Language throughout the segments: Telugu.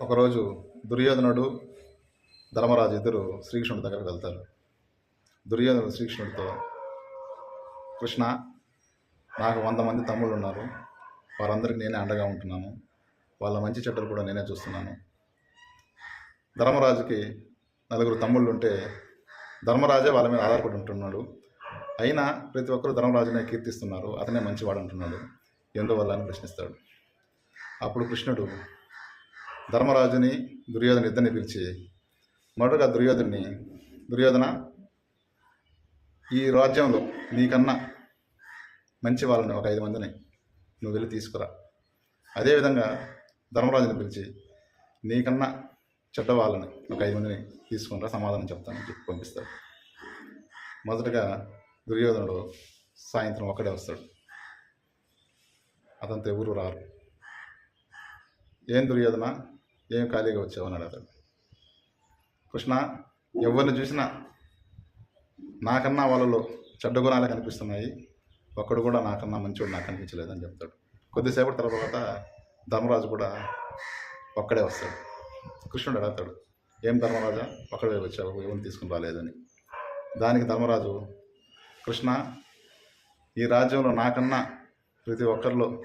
ఒకరోజు దుర్యోధనుడు ధర్మరాజు ఇద్దరు శ్రీకృష్ణుడి దగ్గరకు వెళ్తారు దుర్యోధనుడు శ్రీకృష్ణుడితో కృష్ణ నాకు వంద మంది తమ్ముళ్ళు ఉన్నారు వారందరికీ నేనే అండగా ఉంటున్నాను. వాళ్ళ మంచి చెడ్డలు కూడా నేనే చూస్తున్నాను. ధర్మరాజుకి నలుగురు తమ్ముళ్ళు ఉంటే ధర్మరాజే వాళ్ళ మీద ఆధారపడి ఉంటున్నాడు. అయినా ప్రతి ఒక్కరు ధర్మరాజునే కీర్తిస్తున్నారు. అతనే మంచివాడు అంటున్నాడు. ఎందువల్ల? అని ప్రశ్నిస్తాడు. అప్పుడు కృష్ణుడు ధర్మరాజుని దుర్యోధన ఇద్దరిని పిలిచి మొదటగా దుర్యోధుని దుర్యోధన ఈ రాజ్యంలో నీకన్నా మంచి వాళ్ళని ఒక ఐదు మందిని నువ్వు వెళ్ళి తీసుకురా. అదేవిధంగా ధర్మరాజుని పిలిచి నీకన్నా చెడ్డ వాళ్ళని ఒక ఐదు మందిని తీసుకుంటా సమాధానం చెప్తానని చెప్పి పంపిస్తాడు. మొదటగా దుర్యోధనుడు సాయంత్రం ఒక్కడే వస్తాడు. అతనితో ఎవరు రారు. ఏం దుర్యోధన? ఏం ఖాళీగా వచ్చావు? అన్నాడు అతడు కృష్ణ ఎవరిని చూసినా నాకన్నా వాళ్ళలో చెడ్డ గుణాలే కనిపిస్తున్నాయి. ఒక్కడు కూడా నాకన్నా మంచివాడు నాకు కనిపించలేదని చెప్తాడు. కొద్దిసేపటి తర్వాత ధర్మరాజు కూడా ఒక్కడే వస్తాడు. కృష్ణుడు అడుగుతాడు ఏం ధర్మరాజా? ఒక్కడే వచ్చావు ఎవరిని తీసుకుని రాలేదని. దానికి ధర్మరాజు కృష్ణ ఈ రాజ్యంలో నాకన్నా ప్రతి ఒక్కరిలో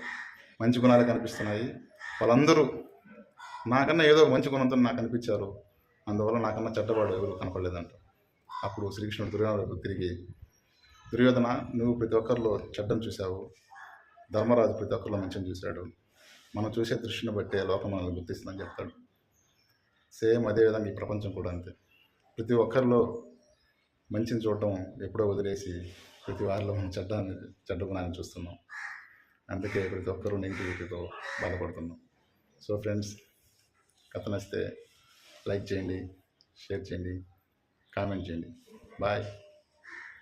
మంచి గుణాలు కనిపిస్తున్నాయి. వాళ్ళందరూ నాకన్నా ఏదో ఒక మంచి గుణంతో నాకు కనిపించారు అందువల్ల నాకన్నా చెడ్డవాడు ఎవరు కనపడలేదంట. అప్పుడు శ్రీకృష్ణుడు దుర్యోధన తిరిగి దుర్యోధన నువ్వు ప్రతి ఒక్కరిలో చెడ్డను చూశావు. ధర్మరాజు ప్రతి ఒక్కరిలో మంచిని చూశాడు. మనం చూసే దృష్టిని బట్టే లోకం మనల్ని గుర్తిస్తుందని చెప్తాడు. సేమ్ అదేవిధంగా ఈ ప్రపంచం కూడా అంతే. ప్రతి ఒక్కరిలో మంచిని చూడటం ఎప్పుడో వదిలేసి ప్రతి వారిలో మనం చెడ్డ చెడ్డ గుణాన్ని చూస్తున్నాం. అందుకే ప్రతి ఒక్కరూ నెగిటివిటీతో బాధపడుతున్నాం. సో ఫ్రెండ్స్ కథ నచ్చితే లైక్ చేయండి షేర్ చేయండి కామెంట్ చేయండి. బాయ్.